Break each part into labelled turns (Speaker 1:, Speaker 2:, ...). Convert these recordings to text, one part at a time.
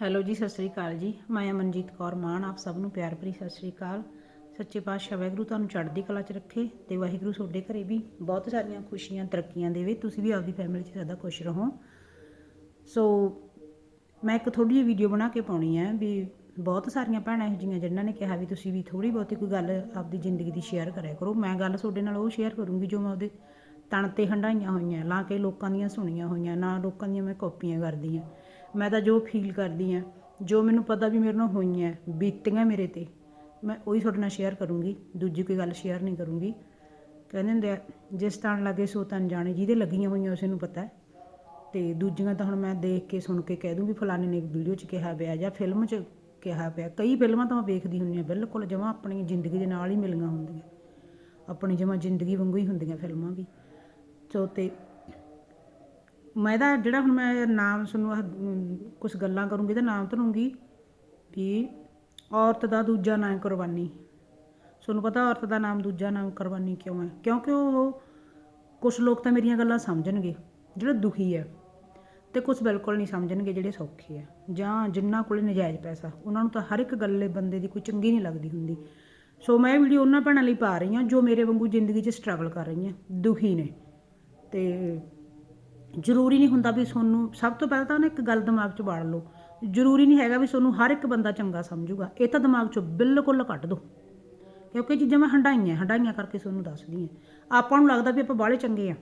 Speaker 1: Hello ਜੀ, ਸਤਿ ਸ੍ਰੀ ਅਕਾਲ ਜੀ। ਮੈਂ ਅਮਨਜੀਤ ਕੌਰ ਮਾਨ, ਆਪ ਸਭ ਨੂੰ ਪਿਆਰ ਭਰੀ ਸਤਿ ਸ੍ਰੀ ਅਕਾਲ। ਸੱਚੇ ਪਾਤਸ਼ਾਹ ਵਾਹਿਗੁਰੂ ਤੁਹਾਨੂੰ ਚੜ੍ਹਦੀ ਕਲਾ 'ਚ ਰੱਖੇ ਤੇ ਵਾਹਿਗੁਰੂ ਤੁਹਾਡੇ ਘਰੇ ਵੀ ਬਹੁਤ ਸਾਰੀਆਂ ਖੁਸ਼ੀਆਂ, ਤਰੱਕੀਆਂ ਦੇਵੇ। ਤੁਸੀਂ ਵੀ ਆਪਦੀ ਫੈਮਿਲੀ 'ਚ ਸਦਾ ਖੁਸ਼ ਰਹੋ। ਸੋ ਮੈਂ ਇੱਕ ਥੋੜੀ ਜਿਹੀ ਵੀਡੀਓ ਬਣਾ ਕੇ ਪਾਉਣੀ ਹੈ ਵੀ ਬਹੁਤ ਸਾਰੀਆਂ ਭੈਣਾਂ ਇਹੋ ਜਿਹੀਆਂ ਜਿਨ੍ਹਾਂ ਨੇ ਕਿਹਾ ਵੀ ਤੁਸੀਂ ਵੀ ਥੋੜੀ ਬਹੁਤੀ ਕੋਈ ਗੱਲ ਆਪਦੀ ਜ਼ਿੰਦਗੀ ਦੀ ਸ਼ੇਅਰ ਕਰਿਆ ਕਰੋ। ਮੈਂ ਗੱਲ ਤੁਹਾਡੇ ਨਾਲ ਉਹ ਸ਼ੇਅਰ ਕਰੂੰਗੀ ਜੋ ਮੈਂ ਉਹਦੇ ਤਣ ਤੇ ਹੰਡਾਈਆਂ ਹੋਈਆਂ ਲਾ ਕੇ ਲੋਕਾਂ ਦੀਆਂ ਸੁਣੀਆਂ ਹੋਈਆਂ, ਨਾ ਲੋਕਾਂ ਦੀਆਂ ਮੈਂ ਕਾਪੀਆਂ ਕਰਦੀ ਹਾਂ। ਮੈਂ ਤਾਂ ਜੋ ਫੀਲ ਕਰਦੀ ਹਾਂ, ਜੋ ਮੈਨੂੰ ਪਤਾ ਵੀ ਮੇਰੇ ਨਾਲ ਹੋਈਆਂ ਬੀਤੀਆਂ ਮੇਰੇ ਤੇ, ਮੈਂ ਉਹੀ ਤੁਹਾਡੇ ਨਾਲ ਸ਼ੇਅਰ ਕਰੂੰਗੀ, ਦੂਜੀ ਕੋਈ ਗੱਲ ਸ਼ੇਅਰ ਨਹੀਂ ਕਰੂੰਗੀ। ਕਹਿੰਦੇ ਹੁੰਦੇ ਆ ਜਿਸ ਤਣ ਲੱਗੇ ਸੋ ਤਨ ਜਾਣੇ ਜਿਹਦੇ ਲੱਗੀਆਂ ਹੋਈਆਂ ਉਸੇ ਨੂੰ ਪਤਾ ਹੈ। ਤੇ ਦੂਜੀਆਂ ਤਾਂ ਹੁਣ ਮੈਂ ਦੇਖ ਕੇ, ਸੁਣ ਕੇ ਕਹਿ ਦੂੰਗੀ, ਫਲਾਣੇ ਨੇ ਵੀਡੀਓ 'ਚ ਕਿਹਾ ਪਿਆ ਜਾਂ ਫਿਲਮ 'ਚ ਕਿਹਾ ਪਿਆ, ਕਈ ਫਿਲਮਾਂ ਤਾਂ ਮੈਂ ਵੇਖਦੀ ਹੁੰਦੀ ਹਾਂ, ਬਿਲਕੁਲ ਜਮਾਂ ਆਪਣੀ ਜ਼ਿੰਦਗੀ ਦੇ ਨਾਲ ਹੀ ਮਿਲੀਆਂ ਹੁੰਦੀਆਂ। ਆਪਣੀ ਜਮਾਂ ਜ਼ਿੰਦਗੀ ਵਾਂਗੂ ਹੀ ਹੁੰਦੀਆਂ ਫਿਲਮਾਂ ਵੀ। ਸੋ ਤੇ ਮੈਂ ਇਹਦਾ ਜਿਹੜਾ ਹੁਣ ਮੈਂ ਨਾਮ ਤੁਹਾਨੂੰ ਕੁਝ ਗੱਲਾਂ ਕਰੂੰਗੀ ਤਾਂ ਨਾਮ ਧਰੂੰਗੀ ਵੀ ਔਰਤ ਦਾ ਦੂਜਾ ਨਾਮ ਕੁਰਬਾਨੀ। ਤੁਹਾਨੂੰ ਪਤਾ ਔਰਤ ਦਾ ਨਾਮ ਦੂਜਾ ਨਾਮ ਕੁਰਬਾਨੀ ਕਿਉਂ ਹੈ? ਕਿਉਂਕਿ ਉਹ ਕੁਝ ਲੋਕ ਤਾਂ ਮੇਰੀਆਂ ਗੱਲਾਂ ਸਮਝਣਗੇ, ਜਿਹੜਾ ਦੁਖੀ ਹੈ ਤੇ ਕੁਝ ਬਿਲਕੁਲ ਨਹੀਂ ਸਮਝਣਗੇ ਜਿਹੜੇ ਸੌਖੇ ਆ ਜਾਂ ਜਿਨ੍ਹਾਂ ਕੋਲੇ ਨਜਾਇਜ਼ ਪੈਸਾ, ਉਹਨਾਂ ਨੂੰ ਤਾਂ ਹਰ ਇੱਕ ਗੱਲੇ ਬੰਦੇ ਦੀ ਕੋਈ ਚੰਗੀ ਨਹੀਂ ਲੱਗਦੀ ਹੁੰਦੀ। ਸੋ ਮੈਂ ਇਹ ਵੀਡੀਓ ਉਹਨਾਂ ਭੈਣਾਂ ਲਈ ਪਾ ਰਹੀ ਹਾਂ ਜੋ ਮੇਰੇ ਵਾਂਗੂ ਜ਼ਿੰਦਗੀ 'ਚ ਸਟਰਗਲ ਕਰ ਰਹੀਆਂ, ਦੁਖੀ ਨੇ। ਤੇ ਜ਼ਰੂਰੀ ਨਹੀਂ ਹੁੰਦਾ ਵੀ ਤੁਹਾਨੂੰ ਸਭ ਤੋਂ ਪਹਿਲਾਂ ਤਾਂ ਨਾ ਇੱਕ ਗੱਲ ਦਿਮਾਗ 'ਚ ਬਾੜ ਲਓ। ਜ਼ਰੂਰੀ ਨਹੀਂ ਹੈਗਾ ਵੀ ਤੁਹਾਨੂੰ ਹਰ ਇੱਕ ਬੰਦਾ ਚੰਗਾ ਸਮਝੂਗਾ। ਇਹ ਤਾਂ ਦਿਮਾਗ 'ਚੋਂ ਬਿਲਕੁਲ ਕੱਢ ਦਿਓ ਕਿਉਂਕਿ ਚੀਜ਼ਾਂ ਮੈਂ ਹੰਡਾਈਆਂ ਹੰਡਾਈਆਂ ਕਰਕੇ ਤੁਹਾਨੂੰ ਦੱਸਦੀ ਹਾਂ ਆਪਾਂ ਨੂੰ ਲੱਗਦਾ ਵੀ ਆਪਾਂ ਬਾਹਲੇ ਚੰਗੇ ਆ।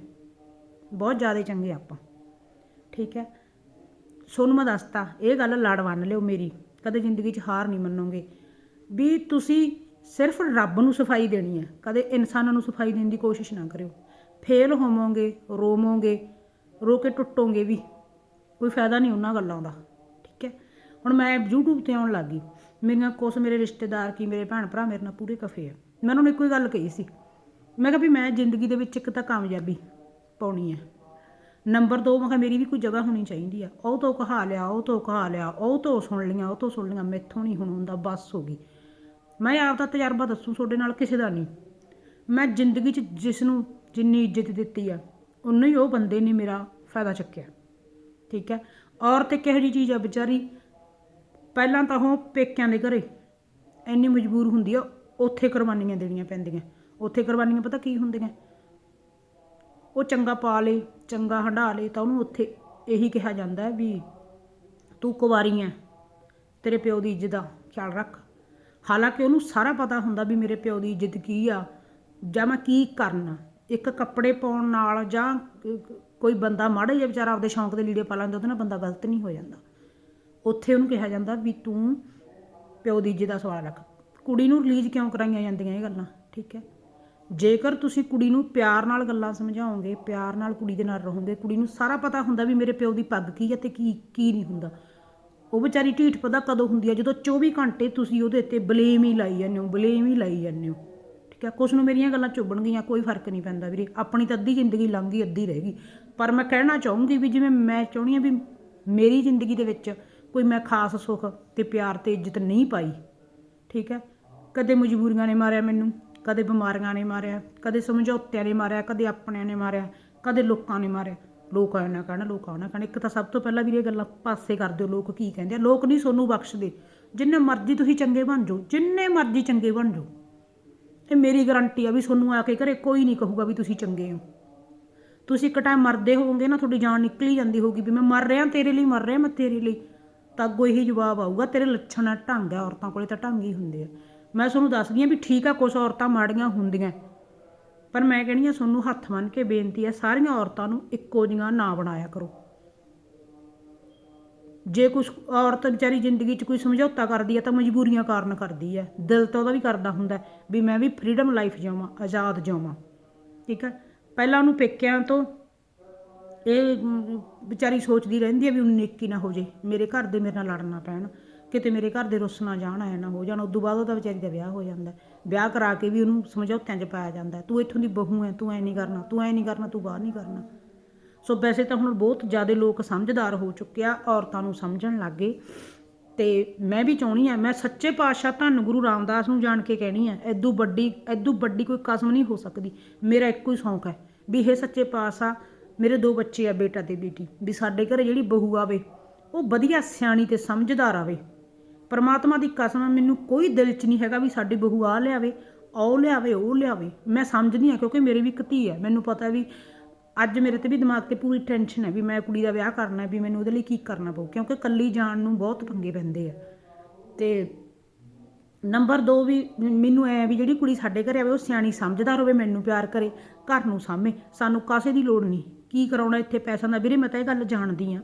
Speaker 1: ਬਹੁਤ ਜ਼ਿਆਦਾ ਚੰਗੇ ਆਪਾਂ। ਠੀਕ ਹੈ? ਤੁਹਾਨੂੰ ਮੈਂ ਦੱਸਤਾ, ਇਹ ਗੱਲ ਲੜ ਬੰਨ ਲਿਓ ਮੇਰੀ। ਕਦੇ ਜ਼ਿੰਦਗੀ 'ਚ ਹਾਰ ਨਹੀਂ ਮੰਨੋਗੇ। ਵੀ ਤੁਸੀਂ ਸਿਰਫ ਰੱਬ ਨੂੰ ਸਫ਼ਾਈ ਦੇਣੀ ਹੈ। ਕਦੇ ਇਨਸਾਨਾਂ ਨੂੰ ਸਫ਼ਾਈ ਦੇਣ ਦੀ ਕੋਸ਼ਿਸ਼ ਨਾ ਕਰਿਓ। ਫੇਲ ਹੋਵੋਗੇ, ਰੋਵੋਗੇ ਰੋ ਕੇ ਟੁੱਟੋਗੇ ਵੀ। ਕੋਈ ਫਾਇਦਾ ਨਹੀਂ ਉਹਨਾਂ ਗੱਲਾਂ ਦਾ, ਠੀਕ ਹੈ? ਹੁਣ ਮੈਂ YouTube ਤੇ ਆਉਣ ਲੱਗੀ ਮੇਰੀਆਂ ਕੁਛ ਮੇਰੇ ਰਿਸ਼ਤੇਦਾਰ ਕੀ ਮੇਰੇ ਭੈਣ ਭਰਾ ਮੇਰੇ ਨਾਲ ਪੂਰੇ ਕਫੇ ਆ। ਮੈਂ ਉਹਨਾਂ ਨੂੰ ਇੱਕੋ ਹੀ ਗੱਲ ਕਹੀ ਸੀ। ਮੈਂ ਕਿਹਾ ਵੀ ਮੈਂ ਜ਼ਿੰਦਗੀ ਦੇ ਵਿੱਚ ਇੱਕ ਤਾਂ ਕਾਮਯਾਬੀ ਪਾਉਣੀ ਹੈ। ਨੰਬਰ 2 ਮੈਂ ਕਿਹਾ ਮੇਰੀ ਵੀ ਕੋਈ ਜਗ੍ਹਾ ਹੋਣੀ ਚਾਹੀਦੀ ਆ। ਉਹ ਤੋਂ ਕਹਾ ਲਿਆ, ਉਹ ਤੋਂ ਕਹਾ ਲਿਆ, ਉਹ ਤੋਂ ਸੁਣ ਲੀਆਂ ਉਹ ਤੋਂ ਸੁਣ ਲੀਆਂ ਮੈਥੋਂ ਨਹੀਂ ਹੁਣ ਹੁੰਦਾ, ਬਸ ਹੋ ਗਈ। ਮੈਂ ਆਪ ਦਾ ਤਜਰਬਾ ਦੱਸੂ, ਤੁਹਾਡੇ ਨਾਲ ਕਿਸੇ ਦਾ ਨਹੀਂ। ਮੈਂ ਜ਼ਿੰਦਗੀ 'ਚ ਜਿਸ ਨੂੰ ਜਿੰਨੀ ਇੱਜ਼ਤ ਦਿੱਤੀ ਆ ਉਨਾ ਹੀ ਉਹ ਬੰਦੇ ਨੇ ਮੇਰਾ ਫਾਇਦਾ ਚੱਕਿਆ। ਠੀਕ ਹੈ? ਔਰਤ ਇੱਕ ਇਹੋ ਜਿਹੀ ਚੀਜ਼ ਆ ਵਿਚਾਰੀ, ਪਹਿਲਾਂ ਤਾਂ ਉਹ ਪੇਕਿਆਂ ਦੇ ਘਰੇ ਇੰਨੀ ਮਜਬੂਰ ਹੁੰਦੀ ਆ, ਉੱਥੇ ਕੁਰਬਾਨੀਆਂ ਦੇਣੀਆਂ ਪੈਂਦੀਆਂ। ਉੱਥੇ ਕੁਰਬਾਨੀਆਂ ਪਤਾ ਕੀ ਹੁੰਦੀਆਂ? ਉਹ ਚੰਗਾ ਪਾ ਲੇ, ਚੰਗਾ ਹੰਡਾ ਲੇ, ਤਾਂ ਉਹਨੂੰ ਉੱਥੇ ਇਹੀ ਕਿਹਾ ਜਾਂਦਾ ਵੀ ਤੂੰ ਕੁਵਾਰੀ ਐ, ਤੇਰੇ ਪਿਓ ਦੀ ਇੱਜ਼ਤ ਦਾ ਖਿਆਲ ਰੱਖ। ਹਾਲਾਂਕਿ ਉਹਨੂੰ ਸਾਰਾ ਪਤਾ ਹੁੰਦਾ ਵੀ ਮੇਰੇ ਪਿਓ ਦੀ ਇੱਜ਼ਤ ਕੀ ਆ, ਜਾਂ ਮੈਂ ਕੀ ਕਰਨਾ। ਇੱਕ ਕੱਪੜੇ ਪਾਉਣ ਨਾਲ ਜਾਂ ਕੋਈ ਬੰਦਾ ਮਾੜਾ ਜਿਹਾ ਵਿਚਾਰਾ ਆਪਦੇ ਸ਼ੌਂਕ ਦੇ ਲੀੜੇ ਪਾ ਲੈਂਦਾ, ਉਹਦੇ ਨਾਲ ਬੰਦਾ ਗਲਤ ਨਹੀਂ ਹੋ ਜਾਂਦਾ। ਉੱਥੇ ਉਹਨੂੰ ਕਿਹਾ ਜਾਂਦਾ ਵੀ ਤੂੰ ਪਿਓ ਦੀ ਇੱਜ਼ਤ ਦਾ ਸਵਾਲ ਰੱਖ। ਕੁੜੀ ਨੂੰ ਰਿਲੀਜ਼ ਕਿਉਂ ਕਰਾਈਆਂ ਜਾਂਦੀਆਂ ਇਹ ਗੱਲਾਂ? ਠੀਕ ਹੈ। ਜੇਕਰ ਤੁਸੀਂ ਕੁੜੀ ਨੂੰ ਪਿਆਰ ਨਾਲ ਗੱਲਾਂ ਸਮਝਾਓਗੇ, ਪਿਆਰ ਨਾਲ ਕੁੜੀ ਦੇ ਨਾਲ ਰਹੋਗੇ, ਕੁੜੀ ਨੂੰ ਸਾਰਾ ਪਤਾ ਹੁੰਦਾ ਵੀ ਮੇਰੇ ਪਿਓ ਦੀ ਪੱਗ ਕੀ ਹੈ ਤੇ ਕੀ ਕੀ ਨਹੀਂ ਹੁੰਦਾ। ਉਹ ਵਿਚਾਰੀ ਢੀਠ ਪਤਾ ਕਦੋਂ ਹੁੰਦੀ ਹੈ? ਜਦੋਂ 24 ਘੰਟੇ ਤੁਸੀਂ ਉਹਦੇ ਤੇ ਬਲੇਮ ਹੀ ਲਾਈ ਜਾਂਦੇ ਹੋ ਬਲੇਮ ਹੀ ਲਾਈ ਜਾਂਦੇ ਹੋ। ਠੀਕ ਹੈ ਕੁਛ ਨੂੰ ਮੇਰੀਆਂ ਗੱਲਾਂ ਚੁੱਭਣ ਗਈਆਂ, ਕੋਈ ਫ਼ਰਕ ਨਹੀਂ ਪੈਂਦਾ ਵੀਰੇ। ਆਪਣੀ ਤਾਂ ਅੱਧੀ ਜ਼ਿੰਦਗੀ ਲੰਘ ਗਈ, ਅੱਧੀ ਰਹਿ ਗਈ। ਪਰ ਮੈਂ ਕਹਿਣਾ ਚਾਹੂੰਗੀ ਵੀ ਜਿਵੇਂ ਮੈਂ ਚਾਹੁੰਦੀ ਹਾਂ ਵੀ ਮੇਰੀ ਜ਼ਿੰਦਗੀ ਦੇ ਵਿੱਚ ਕੋਈ ਮੈਂ ਖਾਸ ਸੁੱਖ ਤੇ ਪਿਆਰ ਤੇ ਇੱਜ਼ਤ ਨਹੀਂ ਪਾਈ, ਠੀਕ ਹੈ? ਕਦੇ ਮਜਬੂਰੀਆਂ ਨੇ ਮਾਰਿਆ ਮੈਨੂੰ, ਕਦੇ ਬਿਮਾਰੀਆਂ ਨੇ ਮਾਰਿਆ, ਕਦੇ ਸਮਝੌਤਿਆਂ ਨੇ ਮਾਰਿਆ, ਕਦੇ ਆਪਣਿਆਂ ਨੇ ਮਾਰਿਆ, ਕਦੇ ਲੋਕਾਂ ਨੇ ਮਾਰਿਆ। ਲੋਕ ਆਏ ਨਾ ਕਹਿਣਾ, ਲੋਕ ਆਉਣਾ ਕਹਿਣਾ। ਇੱਕ ਤਾਂ ਸਭ ਤੋਂ ਪਹਿਲਾਂ ਵੀਰੇ ਇਹ ਗੱਲਾਂ ਪਾਸੇ ਕਰ ਦਿਓ, ਲੋਕ ਕੀ ਕਹਿੰਦੇ ਆ? ਲੋਕ ਨਹੀਂ ਸੋਨੂੰ ਬਖਸ਼ਦੇ। ਜਿੰਨੇ ਮਰਜ਼ੀ ਤੁਸੀਂ ਚੰਗੇ ਬਣ ਜਾਓ, ਜਿੰਨੇ ਮਰਜ਼ੀ ਚੰਗੇ ਬਣ ਜਾਓ। ਇਹ ਮੇਰੀ ਗਾਰੰਟੀ ਆ ਵੀ ਤੁਹਾਨੂੰ ਆ ਕੇ ਘਰੇ ਕੋਈ ਨਹੀਂ ਕਹੂਗਾ ਵੀ ਤੁਸੀਂ ਚੰਗੇ ਹੋ। ਤੁਸੀਂ ਇੱਕ ਟਾਈਮ ਮਰਦੇ ਹੋਵੋਗੇ ਨਾ, ਤੁਹਾਡੀ ਜਾਨ ਨਿਕਲੀ ਜਾਂਦੀ ਹੋਊਗੀ ਵੀ ਮੈਂ ਮਰ ਰਿਹਾ, ਤੇਰੇ ਲਈ ਮਰ ਰਿਹਾ, ਮੈਂ ਤੇਰੇ ਲਈ। ਤਾਂ ਅੱਗੋਂ ਇਹੀ ਜਵਾਬ ਆਊਗਾ, ਤੇਰੇ ਲੱਛਣ ਆ ਢੰਗ ਆ, ਔਰਤਾਂ ਕੋਲੇ ਤਾਂ ਢੰਗ ਹੀ ਹੁੰਦੇ ਆ। ਮੈਂ ਤੁਹਾਨੂੰ ਦੱਸਦੀ ਆ ਵੀ ਠੀਕ ਆ ਕੁਝ ਔਰਤਾਂ ਮਾੜੀਆਂ ਹੁੰਦੀਆਂ। ਪਰ ਮੈਂ ਕਹਿੰਦੀ ਆ, ਤੁਹਾਨੂੰ ਹੱਥ ਮੰਨ ਕੇ ਬੇਨਤੀ ਆ, ਸਾਰੀਆਂ ਔਰਤਾਂ ਨੂੰ ਇੱਕੋ ਜਿਹੀਆਂ ਨਾ ਬਣਾਇਆ ਕਰੋ। ਜੇ ਕੁਝ ਔਰਤ ਵਿਚਾਰੀ ਜ਼ਿੰਦਗੀ 'ਚ ਕੋਈ ਸਮਝੌਤਾ ਕਰਦੀ ਹੈ ਤਾਂ ਮਜਬੂਰੀਆਂ ਕਾਰਨ ਕਰਦੀ ਹੈ ਦਿਲ ਤਾਂ ਉਹਦਾ ਵੀ ਕਰਦਾ ਹੁੰਦਾ ਵੀ ਮੈਂ ਵੀ ਫ੍ਰੀडम ਲਾਈਫ ਜਿਵਾਂ ਆਜ਼ਾਦ ਜਿਵਾਂ ਠੀਕ ਹੈ ਪਹਿਲਾਂ ਉਹਨੂੰ ਪੇਕਿਆਂ ਤੋਂ ਇਹ ਵਿਚਾਰੀ ਸੋਚਦੀ ਰਹਿੰਦੀ ਹੈ ਵੀ ਉਹਨੂੰ ਨੇਕੀ ਨਾ ਹੋ ਜੇ, ਮੇਰੇ ਘਰ ਦੇ ਮੇਰੇ ਨਾਲ ਲੜਨਾ ਪੈਣ, ਕਿਤੇ ਮੇਰੇ ਘਰ ਦੇ ਰੁੱਸ ਨਾ ਜਾਣ, ਐ ਨਾ ਹੋ ਜਾਣ, ਉਦੋਂ ਬਾਅਦ ਉਹਦਾ ਵਿਚਾਰੀ ਦਾ ਵਿਆਹ ਹੋ ਜਾਂਦਾ ਵਿਆਹ ਕਰਾ ਕੇ ਵੀ ਉਹਨੂੰ ਸਮਝੌਤਿਆਂ 'ਚ ਪਾਇਆ ਜਾਂਦਾ ਤੂੰ ਇੱਥੋਂ ਦੀ ਬਹੂ ਐ, ਤੂੰ ਐ ਨਹੀਂ ਕਰਨਾ, ਤੂੰ ਐ ਨਹੀਂ ਕਰਨਾ, ਤੂੰ ਬਾਹਰ ਨਹੀਂ ਕਰਨਾ। ਸੋ ਵੈਸੇ ਤਾਂ ਹੁਣ ਬਹੁਤ ਜ਼ਿਆਦਾ ਲੋਕ ਸਮਝਦਾਰ ਹੋ ਚੁੱਕੇ ਆ, ਔਰਤਾਂ ਨੂੰ ਸਮਝਣ ਲੱਗ। ਗਏ ਤੇ ਮੈਂ ਵੀ ਚਾਹਣੀ ਆ, ਮੈਂ ਸੱਚੇ ਪਾਤਸ਼ਾਹ ਧੰਨ ਗੁਰੂ ਰਾਮਦਾਸ ਨੂੰ ਜਾਣ ਕੇ ਕਹਿਣੀ ਆ ਐਦੂ ਵੱਡੀ ਐਦੂ ਵੱਡੀ ਕੋਈ ਕਸਮ ਨਹੀਂ ਹੋ ਸਕਦੀ। ਮੇਰਾ ਇੱਕੋ ਹੀ ਸ਼ੌਂਕ ਹੈ ਵੀ ਇਹ ਸੱਚੇ ਪਾਤਸ਼ਾਹ, ਮੇਰੇ ਦੋ ਬੱਚੇ ਆ, ਬੇਟਾ ਤੇ ਬੇਟੀ, ਵੀ ਸਾਡੇ ਘਰੇ ਜਿਹੜੀ ਬਹੂ ਆਵੇ, ਉਹ ਵਧੀਆ ਸਿਆਣੀ ਤੇ ਸਮਝਦਾਰ ਆਵੇ। ਪਰਮਾਤਮਾ ਦੀ ਕਸਮ ਮੈਨੂੰ ਕੋਈ ਦਿਲ 'ਚ ਨਹੀਂ ਹੈਗਾ ਵੀ ਸਾਡੀ ਬਹੂ ਆ ਲਿਆਵੇ, ਉਹ ਲਿਆਵੇ ਉਹ ਲਿਆਵੇ। ਮੈਂ ਸਮਝਦੀ ਹਾਂ ਕਿਉਂਕਿ ਮੇਰੀ ਵੀ ਇੱਕ ਧੀ ਹੈ ਮੈਨੂੰ ਪਤਾ ਵੀ ਅੱਜ ਮੇਰੇ ਤੇ ਵੀ ਦਿਮਾਗ ਤੇ ਪੂਰੀ ਟੈਨਸ਼ਨ ਹੈ ਵੀ ਮੈਂ ਕੁੜੀ ਦਾ ਵਿਆਹ ਕਰਨਾ ਹੈ, ਵੀ ਮੈਨੂੰ ਉਹਦੇ ਲਈ ਕੀ ਕਰਨਾ ਪਊ ਕਿਉਂਕਿ ਇਕੱਲੀ ਜਾਣ ਨੂੰ ਬਹੁਤ ਪੰਗੇ ਪੈਂਦੇ ਆ। ਤੇ ਨੰਬਰ 2 ਵੀ ਮੈਨੂੰ ਐ ਵੀ ਜਿਹੜੀ ਕੁੜੀ ਸਾਡੇ ਘਰੇ ਆਵੇ ਉਹ ਸਿਆਣੀ ਸਮਝਦਾਰ ਹੋਵੇ ਮੈਨੂੰ ਪਿਆਰ ਕਰੇ ਘਰ ਨੂੰ ਸਾਂਭੇ ਸਾਨੂੰ ਕਾਸੇ ਦੀ ਲੋੜ ਨਹੀਂ। ਕੀ ਕਰਾਉਣਾ ਇੱਥੇ ਪੈਸਾ ਦਾ? ਵੀਰੇ ਮੈਂ ਤਾਂ ਇਹ ਗੱਲ ਜਾਣਦੀ ਆ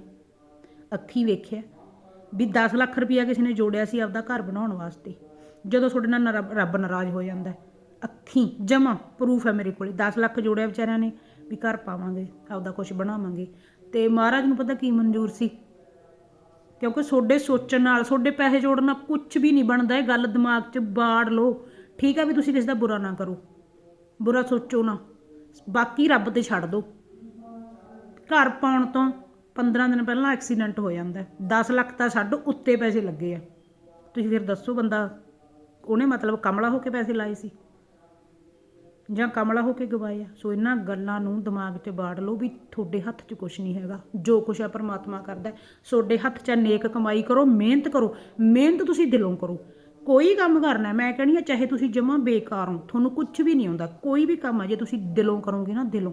Speaker 1: ਅੱਖੀ ਵੇਖਿਆ ਵੀ 10 ਲੱਖ ਰੁਪਇਆ ਕਿਸੇ ਨੇ ਜੋੜਿਆ ਸੀ ਆਪਦਾ ਘਰ ਬਣਾਉਣ ਵਾਸਤੇ। ਜਦੋਂ ਤੁਹਾਡੇ ਨਾਲ ਨਰਾ- ਰੱਬ ਨਾਰਾਜ਼ ਹੋ ਜਾਂਦਾ ਅੱਖੀ ਜਮਾ ਪ੍ਰੂਫ ਹੈ ਮੇਰੇ ਕੋਲੇ। 10 ਲੱਖ ਜੋੜਿਆ ਵਿਚਾਰਿਆਂ ਨੇ। ਵੀ ਘਰ ਪਾਵਾਂਗੇ, ਆਪਦਾ ਕੁਝ ਬਣਾਵਾਂਗੇ। ਤੇ ਮਹਾਰਾਜ ਨੂੰ ਪਤਾ ਕੀ ਮਨਜ਼ੂਰ ਸੀ? ਕਿਉਂਕਿ ਤੁਹਾਡੇ ਸੋਚਣ ਨਾਲ ਤੁਹਾਡੇ ਪੈਸੇ ਜੋੜਨ ਨਾਲ ਕੁਝ ਵੀ ਨਹੀਂ ਬਣਦਾ, ਇਹ ਗੱਲ ਦਿਮਾਗ 'ਚ ਬਾੜ ਲਓ। ਠੀਕ ਆ ਵੀ ਤੁਸੀਂ ਕਿਸੇ ਦਾ ਬੁਰਾ ਨਾ ਕਰੋ। ਬੁਰਾ ਸੋਚੋ ਨਾ। ਬਾਕੀ ਰੱਬ ਤੇ ਛੱਡ ਦਿਓ ਘਰ ਪਾਉਣ ਤੋਂ 15 ਦਿਨ ਪਹਿਲਾਂ ਐਕਸੀਡੈਂਟ ਹੋ ਜਾਂਦਾ ਹੈ। 10 ਲੱਖ ਤਾਂ ਛੱਡ, ਉੱਤੇ ਪੈਸੇ ਲੱਗੇ ਆ। ਤੁਸੀਂ ਫਿਰ ਦੱਸੋ ਬੰਦਾ, ਉਹਨੇ ਮਤਲਬ ਕਮਲਾ ਹੋ ਕੇ ਪੈਸੇ ਲਾਏ ਸੀ? ਜਾਂ ਕਮਲਾ ਹੋ ਕੇ ਗਵਾਏ ਆ। ਸੋ ਇਹਨਾਂ ਗੱਲਾਂ ਨੂੰ ਦਿਮਾਗ 'ਚ ਬਾੜ ਲਓ ਵੀ ਤੁਹਾਡੇ ਹੱਥ 'ਚ ਕੁਝ ਨਹੀਂ ਹੈਗਾ। ਜੋ ਕੁਛ ਆ ਪਰਮਾਤਮਾ ਕਰਦਾ ਤੁਹਾਡੇ ਹੱਥ 'ਚ ਨੇਕ ਕਮਾਈ ਕਰੋ, ਮਿਹਨਤ ਕਰੋ। ਮਿਹਨਤ ਤੁਸੀਂ ਦਿਲੋਂ ਕਰੋ। ਕੋਈ ਕੰਮ ਕਰਨਾ ਮੈਂ ਕਹਿੰਦੀ ਆ ਚਾਹੇ ਤੁਸੀਂ ਜਮਾਂ ਬੇਕਾਰ ਹੋ, ਤੁਹਾਨੂੰ ਕੁਝ ਵੀ ਨਹੀਂ ਆਉਂਦਾ। ਕੋਈ ਵੀ ਕੰਮ ਆ, ਜੇ ਤੁਸੀਂ ਦਿਲੋਂ ਕਰੋਗੇ ਨਾ, ਦਿਲੋਂ।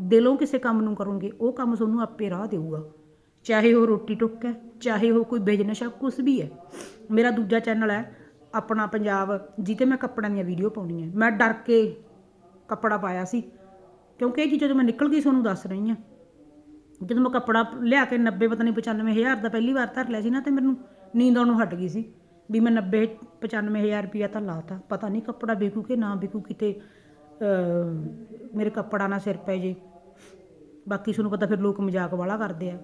Speaker 1: ਦਿਲੋਂ ਕਿਸੇ ਕੰਮ ਨੂੰ ਕਰੋਗੇ, ਉਹ ਕੰਮ ਤੁਹਾਨੂੰ ਆਪੇ ਰਾਹ ਦੇਊਗਾ। ਚਾਹੇ ਉਹ ਰੋਟੀ ਟੁੱਕ ਹੈ, ਚਾਹੇ ਉਹ ਕੋਈ ਬਿਜ਼ਨਸ ਹੈ ਕੁਝ ਵੀ ਹੈ। ਮੇਰਾ ਦੂਜਾ ਚੈਨਲ ਹੈ ਆਪਣਾ ਪੰਜਾਬ ਜਿੱਤੇ ਮੈਂ ਕੱਪੜਿਆਂ ਦੀਆਂ ਵੀਡੀਓ ਪਾਉਣੀ ਹੈ। ਮੈਂ ਡਰ ਕੇ ਕੱਪੜਾ ਪਾਇਆ ਸੀ। ਕਿਉਂਕਿ ਇਹ ਚੀਜ਼ ਜਦੋਂ ਮੈਂ ਨਿਕਲ ਗਈ ਤੁਹਾਨੂੰ ਦੱਸ ਰਹੀ ਹਾਂ। ਜਦੋਂ ਮੈਂ ਕੱਪੜਾ ਲਿਆ ਕੇ 90 ਪਤਾ ਨਹੀਂ 95000 ਦਾ ਪਹਿਲੀ ਵਾਰ ਧਰ ਲਿਆ ਸੀ ਨਾ, ਤੇ ਮੈਨੂੰ ਨੀਂਦ ਆਉਣੋਂ ਹਟ ਗਈ ਸੀ ਵੀ ਮੈਂ 90 95000 ਰੁਪਇਆ ਤਾਂ ਲਾਤਾ। ਪਤਾ ਨਹੀਂ ਕੱਪੜਾ ਵਿਕੂ ਕਿ ਨਾ ਵਿਕੂ, ਕਿਤੇ ਮੇਰੇ ਕੱਪੜਾ ਨਾ ਸਿਰ ਪੈ ਜੇ। ਬਾਕੀ ਤੁਹਾਨੂੰ ਪਤਾ ਫਿਰ ਲੋਕ ਮਜ਼ਾਕ ਵਾਲਾ ਕਰਦੇ ਆ।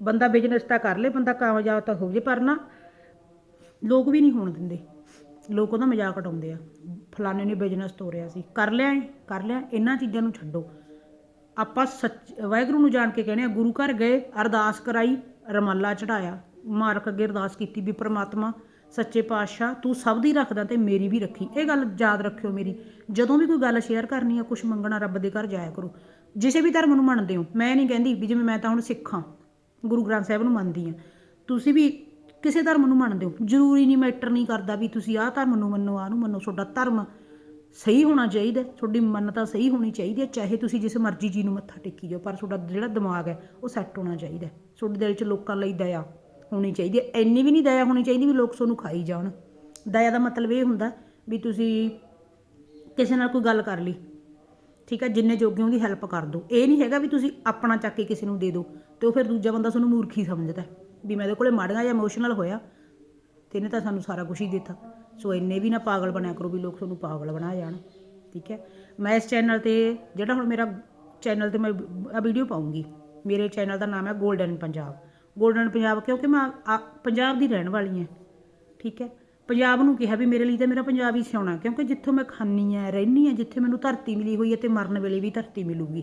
Speaker 1: ਬੰਦਾ ਬਿਜ਼ਨਸ ਤਾਂ ਕਰ ਲੇ, ਬੰਦਾ ਕਾਮਯਾਬ ਤਾਂ ਹੋ ਜੇ, ਪਰ ਨਾ ਲੋਕ ਵੀ ਨਹੀਂ ਹੋਣ ਦਿੰਦੇ। ਲੋਕ ਉਹਦਾ ਮਜ਼ਾਕ ਉਡਾਉਂਦੇ ਆ। ਫਲਾਣੇ ਨੇ ਬਿਜ਼ਨਸ ਤੋਰਿਆ ਸੀ। ਕਰ ਲਿਆ ਏ, ਕਰ ਲਿਆ ਇਹਨਾਂ ਚੀਜ਼ਾਂ ਨੂੰ ਛੱਡੋ। ਆਪਾਂ ਸੱਚ ਵਾਹਿਗੁਰੂ ਨੂੰ ਜਾਣ ਕੇ ਕਹਿੰਦੇ ਆ ਗੁਰੂ ਘਰ ਗਏ ਅਰਦਾਸ ਕਰਾਈ ਰਮਾਲਾ ਚੜਾਇਆ ਮਾਰਕ ਅੱਗੇ ਅਰਦਾਸ ਕੀਤੀ ਵੀ ਪ੍ਰਮਾਤਮਾ ਸੱਚੇ ਪਾਤਸ਼ਾਹ ਤੂੰ ਸਭ ਦੀ ਰੱਖਦਾ ਤੇ ਮੇਰੀ ਵੀ ਰੱਖੀ। ਇਹ ਗੱਲ ਯਾਦ ਰੱਖਿਓ ਮੇਰੀ। ਜਦੋਂ ਵੀ ਕੋਈ ਗੱਲ ਸ਼ੇਅਰ ਕਰਨੀ ਆ ਕੁਝ ਮੰਗਣਾ ਰੱਬ ਦੇ ਘਰ ਜਾਇਆ ਕਰੋ। ਜਿਸੇ ਵੀ ਧਰਮ ਨੂੰ ਮੰਨਦੇ ਹੋ ਮੈਂ ਨਹੀਂ ਕਹਿੰਦੀ ਵੀ ਜਿਵੇਂ ਮੈਂ ਤਾਂ ਹੁਣ ਸਿੱਖਾਂ ਗੁਰੂ ਗ੍ਰੰਥ ਸਾਹਿਬ ਨੂੰ ਮੰਨਦੀ ਆ ਤੁਸੀਂ ਵੀ ਕਿਸੇ ਧਰਮ ਨੂੰ ਮੰਨਦੇ ਹੋ? ਜ਼ਰੂਰੀ ਨਹੀਂ, ਮੈਟਰ ਨਹੀਂ ਕਰਦਾ ਵੀ ਤੁਸੀਂ ਆਹ ਧਰਮ ਨੂੰ ਮੰਨੋ, ਆਹ ਨੂੰ ਮੰਨੋ। ਤੁਹਾਡਾ ਧਰਮ ਸਹੀ ਹੋਣਾ ਚਾਹੀਦਾ, ਤੁਹਾਡੀ ਮੰਨਤਾ ਸਹੀ ਹੋਣੀ ਚਾਹੀਦੀ ਹੈ, ਚਾਹੇ ਤੁਸੀਂ ਜਿਸ ਮਰਜ਼ੀ ਜੀ ਨੂੰ ਮੱਥਾ ਟੇਕੀ ਜਾਓ, ਪਰ ਤੁਹਾਡਾ ਜਿਹੜਾ ਦਿਮਾਗ ਹੈ, ਉਹ ਸੈੱਟ ਹੋਣਾ ਚਾਹੀਦਾ ਤੁਹਾਡੇ ਦਿਲ 'ਚ ਲੋਕਾਂ ਲਈ ਦਇਆ ਹੋਣੀ ਚਾਹੀਦੀ ਹੈ। ਇੰਨੀ ਵੀ ਨਹੀਂ ਦਇਆ ਹੋਣੀ ਚਾਹੀਦੀ ਵੀ ਲੋਕ ਤੁਹਾਨੂੰ ਖਾਈ ਜਾਣ। ਦਇਆ ਦਾ ਮਤਲਬ ਇਹ ਹੁੰਦਾ ਵੀ ਤੁਸੀਂ ਕਿਸੇ ਨਾਲ ਕੋਈ ਗੱਲ ਕਰ ਲਈ, ਠੀਕ ਹੈ, ਜਿੰਨੇ ਜੋਗੇ ਉਹਦੀ ਹੈਲਪ ਕਰ ਦਿਓ। ਇਹ ਨਹੀਂ ਹੈਗਾ ਵੀ ਤੁਸੀਂ ਆਪਣਾ ਚੱਕ ਕੇ ਕਿਸੇ ਨੂੰ ਦੇ ਦਿਓ ਤੇ ਉਹ ਫਿਰ ਦੂਜਾ ਬੰਦਾ ਤੁਹਾਨੂੰ ਮੂਰਖੀ ਸਮਝਦਾ ਵੀ ਮੈਂ ਇਹਦੇ ਕੋਲੇ ਮਾੜੀਆਂ ਜਾਂ ਇਮੋਸ਼ਨਲ ਹੋਇਆ ਤੇ ਇਹਨੇ ਤਾਂ ਸਾਨੂੰ ਸਾਰਾ ਕੁਝ ਹੀ ਦਿੱਤਾ। ਸੋ ਇੰਨੇ ਵੀ ਨਾ ਪਾਗਲ ਬਣਿਆ ਕਰੋ ਵੀ ਲੋਕ ਤੁਹਾਨੂੰ ਪਾਗਲ ਬਣਾ ਜਾਣ। ਠੀਕ ਹੈ? ਮੈਂ ਇਸ ਚੈਨਲ ਤੇ, ਜਿਹੜਾ ਹੁਣ ਮੇਰਾ ਚੈਨਲ ਤੇ ਮੈਂ ਆ ਵੀਡੀਓ ਪਾਉਂਗੀ। ਮੇਰੇ ਚੈਨਲ ਦਾ ਨਾਮ ਹੈ 골ਡਨ ਪੰਜਾਬ 골ਡਨ ਪੰਜਾਬ ਕਿਉਂਕਿ ਮੈਂ ਆ- ਪੰਜਾਬ ਦੀ ਰਹਿਣ ਵਾਲੀ ਹਾਂ। ਠੀਕ ਹੈ? ਪੰਜਾਬ ਨੂੰ ਕਿਹਾ ਵੀ ਮੇਰੇ ਲਈ ਤਾਂ ਮੇਰਾ ਪੰਜਾਬ ਹੀ ਸਿਆਉਣਾ ਕਿਉਂਕਿ ਜਿੱਥੋਂ ਮੈਂ ਖਾਨੀ ਆ ਰਹਿਨੀ ਆ ਜਿੱਥੇ ਮੈਨੂੰ ਧਰਤੀ ਮਿਲੀ ਹੋਈ ਹੈ ਤੇ ਮਰਨ ਵੇਲੇ ਵੀ ਧਰਤੀ ਮਿਲੂਗੀ।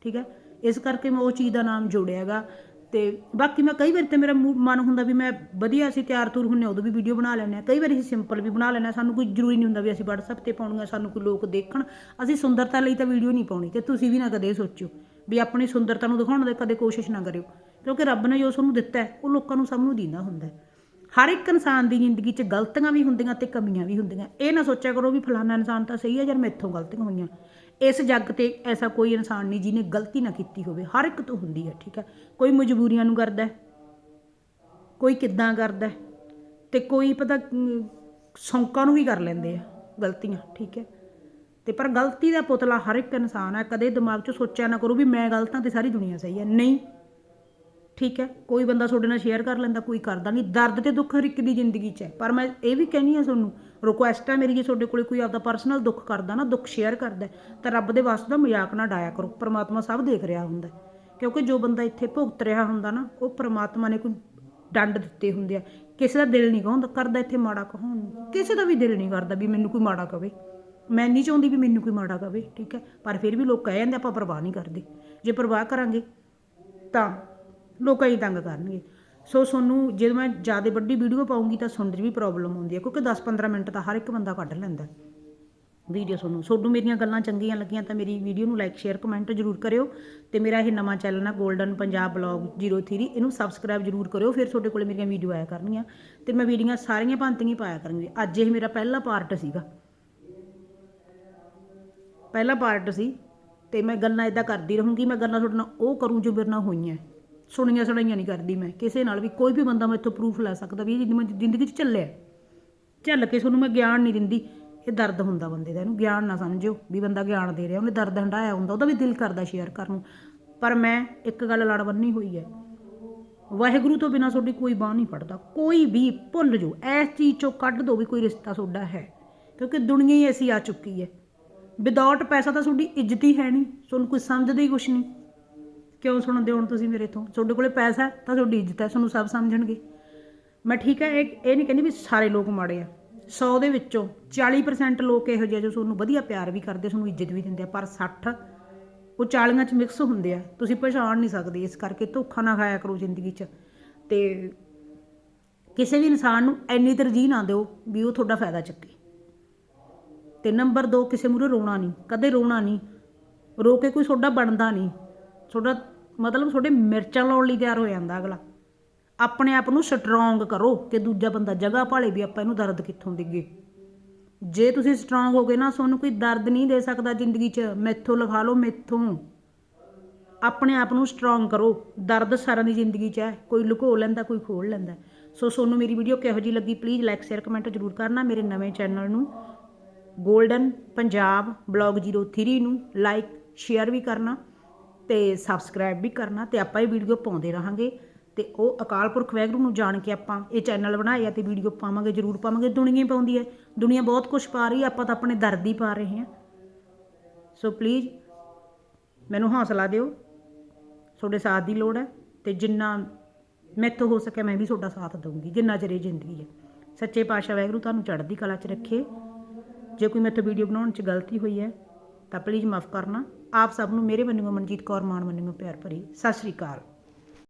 Speaker 1: ਠੀਕ ਹੈ? ਇਸ ਕਰਕੇ ਮੈਂ ਉਹ ਚੀਜ਼ ਦਾ ਨਾਮ ਜੋੜਿਆਗਾ। ਤੇ ਬਾਕੀ ਮੈਂ ਕਈ ਵਾਰ ਤੇ ਮੇਰਾ ਮੂ- ਮਨ ਹੁੰਦਾ ਵੀ ਮੈਂ ਵਧੀਆ ਅਸੀਂ ਤਿਆਰ ਤੁਰ ਹੁੰਨੇ ਉਦੋਂ ਵੀ ਵੀਡੀਓ ਬਣਾ ਲੈਂਦੇ ਹਾਂ ਕਈ ਵਾਰ ਅਸੀਂ ਸਿੰਪਲ ਵੀ ਬਣਾ ਲੈਂਦੇ ਹਾਂ ਸਾਨੂੰ ਕੋਈ ਜ਼ਰੂਰੀ ਨਹੀਂ ਹੁੰਦਾ ਵੀ ਅਸੀਂ WhatsApp ਤੇ ਪਾਉਣੀਆਂ, ਸਾਨੂੰ ਕੋਈ ਲੋਕ ਦੇਖਣ। ਅਸੀਂ ਸੁੰਦਰਤਾ ਲਈ ਤਾਂ ਵੀਡੀਓ ਨਹੀਂ ਪਾਉਣੀ ਤੇ ਤੁਸੀਂ ਵੀ ਨਾ ਕਦੇ ਇਹ ਸੋਚਿਓ ਵੀ ਆਪਣੀ ਸੁੰਦਰਤਾ ਨੂੰ ਦਿਖਾਉਣ ਦੀ ਕਦੇ ਕੋਸ਼ਿਸ਼ ਨਾ ਕਰਿਓ। ਕਿਉਂਕਿ ਰੱਬ ਨੇ ਜੋ ਤੁਹਾਨੂੰ ਦਿੱਤਾ ਹੈ, ਉਹ ਲੋਕਾਂ ਨੂੰ ਸਭ ਨੂੰ ਦਿੰਦਾ ਹੁੰਦਾ ਹੈ। ਹਰ ਇੱਕ ਇਨਸਾਨ ਦੀ ਜ਼ਿੰਦਗੀ 'ਚ ਗਲਤੀਆਂ ਵੀ ਹੁੰਦੀਆਂ ਤੇ ਕਮੀਆਂ ਵੀ ਹੁੰਦੀਆਂ। ਇਹ ਨਾ ਸੋਚਿਆ ਕਰੋ ਵੀ ਫਲਾਣਾ ਇਨਸਾਨ ਤਾਂ ਸਹੀ ਹੈ ਯਾਰ ਮੈਥੋਂ ਗਲਤੀਆਂ ਹੋਈਆਂ। ਇਸ ਜੱਗ ਤੇ ਐਸਾ ਕੋਈ ਇਨਸਾਨ ਨਹੀਂ ਜਿਹਨੇ ਗਲਤੀ ਨਾ ਕੀਤੀ ਹੋਵੇ। ਹਰ ਇੱਕ ਤੋਂ ਹੁੰਦੀ ਹੈ, ਠੀਕ ਹੈ? ਕੋਈ ਮਜਬੂਰੀਆਂ ਨੂੰ ਕਰਦਾ ਕੋਈ ਕਿੱਦਾਂ ਕਰਦਾ ਹੈ ਤੇ ਕੋਈ ਪਤਾ ਸੌਂਕਾਂ ਨੂੰ ਵੀ ਕਰ ਲੈਂਦੇ ਆ ਗਲਤੀਆਂ, ਠੀਕ ਹੈ? ਤੇ ਪਰ ਗਲਤੀ ਦਾ ਪੁਤਲਾ ਹਰ ਇੱਕ ਇਨਸਾਨ ਹੈ। ਕਦੇ ਦਿਮਾਗ 'ਚ ਸੋਚਿਆ ਨਾ ਕਰੋ ਵੀ ਮੈਂ ਗਲਤ ਹਾਂ ਤੇ ਸਾਰੀ ਦੁਨੀਆ ਸਹੀ ਹੈ। ਨਹੀਂ। ਠੀਕ ਹੈ, ਕੋਈ ਬੰਦਾ ਤੁਹਾਡੇ ਨਾਲ ਸ਼ੇਅਰ ਕਰ ਲੈਂਦਾ, ਕੋਈ ਕਰਦਾ ਨਹੀਂ। ਦਰਦ ਤੇ ਦੁੱਖ ਹਰ ਇੱਕ ਦੀ ਜ਼ਿੰਦਗੀ 'ਚ ਹੈ। ਪਰ ਮੈਂ ਇਹ ਵੀ ਕਹਿੰਦੀ ਹਾਂ ਤੁਹਾਨੂੰ ਰਿਕੁਐਸਟ ਹੈ ਮੇਰੀ ਜੇ ਤੁਹਾਡੇ ਕੋਲੇ ਕੋਈ ਆਪਦਾ ਪਰਸਨਲ ਦੁੱਖ ਕਰਦਾ ਨਾ, ਦੁੱਖ ਸ਼ੇਅਰ ਕਰਦਾ ਤਾਂ ਰੱਬ ਦੇ ਵਾਸਤੇ ਦਾ ਮਜ਼ਾਕ ਨਾ ਡਾਇਆ ਕਰੋ। ਪ੍ਰਮਾਤਮਾ ਸਭ ਦੇਖ ਰਿਹਾ ਹੁੰਦਾ ਕਿਉਂਕਿ ਜੋ ਬੰਦਾ ਇੱਥੇ ਭੁਗਤ ਰਿਹਾ ਹੁੰਦਾ ਨਾ, ਉਹ ਪ੍ਰਮਾਤਮਾ ਨੇ ਕੋਈ ਡੰਡ ਦਿੱਤੇ ਹੁੰਦੇ ਆ। ਕਿਸੇ ਦਾ ਦਿਲ ਨਹੀਂ ਕਹੋਂਦਾ ਕਰਦਾ ਇੱਥੇ ਮਾੜਾ ਕਹਾਉਣ ਕਿਸੇ ਦਾ ਵੀ ਦਿਲ ਨਹੀਂ ਕਰਦਾ ਵੀ ਮੈਨੂੰ ਕੋਈ ਮਾੜਾ ਕਵੇ। ਮੈਂ ਨਹੀਂ ਚਾਹੁੰਦੀ ਵੀ ਮੈਨੂੰ ਕੋਈ ਮਾੜਾ ਕਵੇ, ਠੀਕ ਹੈ। ਪਰ ਫਿਰ ਵੀ ਲੋਕ ਕਹਿ ਜਾਂਦੇ ਆਪਾਂ ਪਰਵਾਹ ਨਹੀਂ ਕਰਦੇ। ਜੇ ਪਰਵਾਹ ਕਰਾਂਗੇ, ਤਾਂ ਲੋਕਾਂ ਹੀ ਤੰਗ ਕਰਨਗੇ। ਸੋ ਤੁਹਾਨੂੰ ਜਦੋਂ ਮੈਂ ਜ਼ਿਆਦਾ ਵੱਡੀ ਵੀਡੀਓ ਪਾਉਂਗੀ ਤਾਂ ਸੁਣਨ 'ਚ ਵੀ ਪ੍ਰੋਬਲਮ ਆਉਂਦੀ ਹੈ, ਕਿਉਂਕਿ 10-15 ਮਿੰਟ ਤਾਂ ਹਰ ਇੱਕ ਬੰਦਾ ਕੱਢ ਲੈਂਦਾ ਵੀਡੀਓ ਤੁਹਾਨੂੰ ਤੁਹਾਨੂੰ ਮੇਰੀਆਂ ਗੱਲਾਂ ਚੰਗੀਆਂ ਲੱਗੀਆਂ ਤਾਂ ਮੇਰੀ ਵੀਡੀਓ ਨੂੰ ਲਾਈਕ ਸ਼ੇਅਰ ਕਮੈਂਟ ਜ਼ਰੂਰ ਕਰਿਓ ਤੇ ਮੇਰਾ ਇਹ ਨਵਾਂ ਚੈਨਲ ਆ 골ਡਨ ਪੰਜਾਬ ਬਲੌਗ 03 ਇਹਨੂੰ ਸਬਸਕ੍ਰਾਈਬ ਜ਼ਰੂਰ ਕਰਿਓ, ਫਿਰ ਤੁਹਾਡੇ ਕੋਲੇ ਮੇਰੀਆਂ ਵੀਡੀਓ ਆਇਆ ਕਰਨਗੀਆਂ ਤੇ ਮੈਂ ਵੀਡੀਓ ਸਾਰੀਆਂ ਭਾਂਤੀਆਂ ਪਾਇਆ ਕਰਾਂਗੀ ਅੱਜ ਇਹ ਮੇਰਾ ਪਹਿਲਾ ਪਾਰਟ ਸੀਗਾ। ਪਹਿਲਾ ਪਾਰਟ ਸੀ ਤੇ ਮੈਂ ਗੱਲਾਂ ਇਦਾਂ ਕਰਦੀ ਰਹੂੰਗੀ, ਮੈਂ ਗੱਲਾਂ ਤੁਹਾਡੇ ਨਾਲ ਉਹ ਕਰੂੰ ਜੋ ਮੇਰੇ ਨਾਲ ਹੋਈਆਂ। ਸੁਣੀਆਂ ਸੁਣਾਈਆਂ ਨਹੀਂ ਕਰਦੀ ਮੈਂ। ਕਿਸੇ ਨਾਲ ਵੀ ਕੋਈ ਵੀ ਬੰਦਾ ਮੈਥੋਂ ਪ੍ਰੂਫ ਲੈ ਸਕਦਾ ਵੀ ਇਹ ਜਿੰਦਗੀ ਮੈਂ ਜ਼ਿੰਦਗੀ 'ਚ ਚੱਲਿਆ ਝੱਲ ਕੇ ਤੁਹਾਨੂੰ ਮੈਂ ਗਿਆਨ ਨਹੀਂ ਦਿੰਦੀ। ਇਹ ਦਰਦ ਹੁੰਦਾ ਬੰਦੇ ਦਾ, ਇਹਨੂੰ ਗਿਆਨ ਨਾ ਸਮਝਿਓ ਵੀ ਬੰਦਾ ਗਿਆਨ ਦੇ ਰਿਹਾ, ਉਹਨੇ ਦਰਦ ਹੰਡਾਇਆ ਹੁੰਦਾ, ਉਹਦਾ ਵੀ ਦਿਲ ਕਰਦਾ ਸ਼ੇਅਰ ਕਰਨ ਨੂੰ। ਪਰ ਮੈਂ ਇੱਕ ਗੱਲ ਲੜ ਬੰਨੀ ਹੋਈ ਹੈ। ਵਾਹਿਗੁਰੂ ਤੋਂ ਬਿਨਾ ਤੁਹਾਡੀ ਕੋਈ ਬਾਹ ਨਹੀਂ ਫੜਦਾ ਕੋਈ ਵੀ ਭੁੱਲ ਜੋ ਇਸ ਚੀਜ਼ ਚੋਂ ਕੱਢ ਦੋ ਵੀ ਕੋਈ ਰਿਸ਼ਤਾ ਤੁਹਾਡਾ ਹੈ, ਕਿਉਂਕਿ ਦੁਨੀਆ ਹੀ ਐਸੀ ਆ ਚੁੱਕੀ ਹੈ। ਵਿਦਆਊਟ ਪੈਸਾ ਤਾਂ ਤੁਹਾਡੀ ਇੱਜ਼ਤ ਹੀ ਹੈ ਨਹੀਂ, ਤੁਹਾਨੂੰ ਕੋਈ ਸਮਝਦਾ ਹੀ ਕੁਛ ਨਹੀਂ। ਕਿਉਂ ਸੁਣਦੇ ਹੋ ਤੁਸੀਂ ਮੇਰੇ ਤੋਂ? ਤੁਹਾਡੇ ਕੋਲੇ ਪੈਸਾ ਹੈ ਤਾਂ ਤੁਹਾਡੀ ਇੱਜ਼ਤ ਹੈ, ਤੁਹਾਨੂੰ ਸਭ ਸਮਝਣਗੇ। ਮੈਂ ਠੀਕ ਹੈ, ਇਹ ਇਹ ਨਹੀਂ ਕਹਿੰਦੀ ਵੀ ਸਾਰੇ ਲੋਕ ਮਾੜੇ ਆ। 100 ਦੇ ਵਿੱਚੋਂ 40% ਲੋਕ ਇਹੋ ਜਿਹੇ ਜੋ ਤੁਹਾਨੂੰ ਵਧੀਆ ਪਿਆਰ ਵੀ ਕਰਦੇ, ਤੁਹਾਨੂੰ ਇੱਜ਼ਤ ਵੀ ਦਿੰਦੇ ਆ, ਪਰ 60 ਉਹ 40 ਚ ਮਿਕਸ ਹੁੰਦੇ ਆ। ਤੁਸੀਂ ਪਛਾਣ ਨਹੀਂ ਸਕਦੇ, ਇਸ ਕਰਕੇ ਧੋਖਾ ਨਾ ਖਾਇਆ ਕਰੋ ਜ਼ਿੰਦਗੀ 'ਚ। ਤੇ ਕਿਸੇ ਵੀ ਇਨਸਾਨ ਨੂੰ ਐਨੀ ਤਰਜੀਹ ਨਾ ਦਿਓ ਵੀ ਉਹ ਤੁਹਾਡਾ ਫਾਇਦਾ ਚੱਕੇ। ਤੇ ਨੰਬਰ 2 ਕਿਸੇ ਮੂਰੇ ਰੋਣਾ ਨਹੀਂ, ਕਦੇ ਰੋਣਾ ਨਹੀਂ। ਰੋ ਕੇ ਕੋਈ ਤੁਹਾਡਾ ਬਣਦਾ ਨਹੀਂ। ਤੁਹਾਡਾ ਮਤਲਬ ਤੁਹਾਡੇ ਮਿਰਚਾਂ ਲਾਉਣ ਲਈ ਤਿਆਰ ਹੋ ਜਾਂਦਾ ਅਗਲਾ। ਆਪਣੇ ਆਪ ਨੂੰ ਸਟਰੋਂਗ ਕਰੋ ਕਿ ਦੂਜਾ ਬੰਦਾ ਜਗ੍ਹਾ ਭਾਲੇ ਵੀ ਆਪਾਂ ਇਹਨੂੰ ਦਰਦ ਕਿੱਥੋਂ ਦੇਗੇ। ਜੇ ਤੁਸੀਂ ਸਟਰੋਂਗ ਹੋ ਗਏ ਨਾ, ਤੁਹਾਨੂੰ ਕੋਈ ਦਰਦ ਨਹੀਂ ਦੇ ਸਕਦਾ ਜ਼ਿੰਦਗੀ 'ਚ। ਮੈਥੋਂ ਲਿਖਾ ਲਓ, ਮੈਥੋਂ। ਆਪਣੇ ਆਪ ਨੂੰ ਸਟਰੋਂਗ ਕਰੋ। ਦਰਦ ਸਾਰਿਆਂ ਦੀ ਜ਼ਿੰਦਗੀ 'ਚ ਹੈ। ਕੋਈ ਲੁਕੋ ਲੈਂਦਾ, ਕੋਈ ਖੋਲ ਲੈਂਦਾ। ਸੋ ਤੁਹਾਨੂੰ ਮੇਰੀ ਵੀਡੀਓ ਕਿਹੋ ਜੀ ਲੱਗੀ ਪਲੀਜ਼ ਲਾਈਕ ਸ਼ੇਅਰ ਕਮੈਂਟ ਜ਼ਰੂਰ ਕਰਨਾ ਮੇਰੇ ਨਵੇਂ ਚੈਨਲ ਨੂੰ। 골ਡਨ ਪੰਜਾਬ ਬਲੌਗ 03 ਨੂੰ ਲਾਈਕ ਸ਼ੇਅਰ ਵੀ ਕਰਨਾ। ਤੇ ਸਬਸਕ੍ਰਾਈਬ ਵੀ ਕਰਨਾ ਤੇ ਆਪਾਂ ਇਹ ਵੀਡੀਓ ਪਾਉਂਦੇ ਰਹਾਂਗੇ। ਤੇ ਉਹ ਅਕਾਲ ਪੁਰਖ ਵੈਗਰੂ ਨੂੰ ਜਾਣ ਕੇ ਆਪਾਂ ਇਹ ਚੈਨਲ ਬਣਾਇਆ ਤੇ ਵੀਡੀਓ ਪਾਵਾਂਗੇ, ਜ਼ਰੂਰ ਪਾਵਾਂਗੇ। ਦੁਨੀਆ ਹੀ ਪਾਉਂਦੀ ਹੈ। ਦੁਨੀਆ ਬਹੁਤ ਕੁਝ ਪਾ ਰਹੀ ਹੈ, ਆਪਾਂ ਤਾਂ ਆਪਣੇ ਦਰਦ ਹੀ ਪਾ ਰਹੇ ਹਾਂ। ਸੋ ਪਲੀਜ਼ ਮੈਨੂੰ ਹੌਸਲਾ ਦਿਓ। ਤੁਹਾਡੇ ਸਾਥ ਦੀ ਲੋੜ ਹੈ ਤੇ ਜਿੰਨਾ ਮੈਥੋਂ ਹੋ ਸਕੇ ਮੈਂ ਵੀ ਤੁਹਾਡਾ ਸਾਥ ਦਊਂਗੀ, ਜਿੰਨਾ ਚਿਰ ਇਹ ਜ਼ਿੰਦਗੀ ਹੈ। ਸੱਚੇ ਪਾਤਸ਼ਾਹ ਵੈਗਰੂ ਤੁਹਾਨੂੰ ਚੜ੍ਹਦੀ ਕਲਾ 'ਚ ਰੱਖੇ। ਜੇ ਕੋਈ ਮੈਥੋਂ ਵੀਡੀਓ ਬਣਾਉਣ 'ਚ ਗਲਤੀ ਹੋਈ ਹੈ, ਤਾਂ ਪਲੀਜ਼ ਮਾਫ ਕਰਨਾ। ਆਪ ਸਭ ਨੂੰ ਮੇਰੇ ਵੱਲੋਂ ਮਨਜੀਤ ਕੌਰ ਮਾਨ ਵੱਲੋਂ ਪਿਆਰ ਭਰੀ। ਸਤਿ ਸ਼੍ਰੀ ਅਕਾਲ।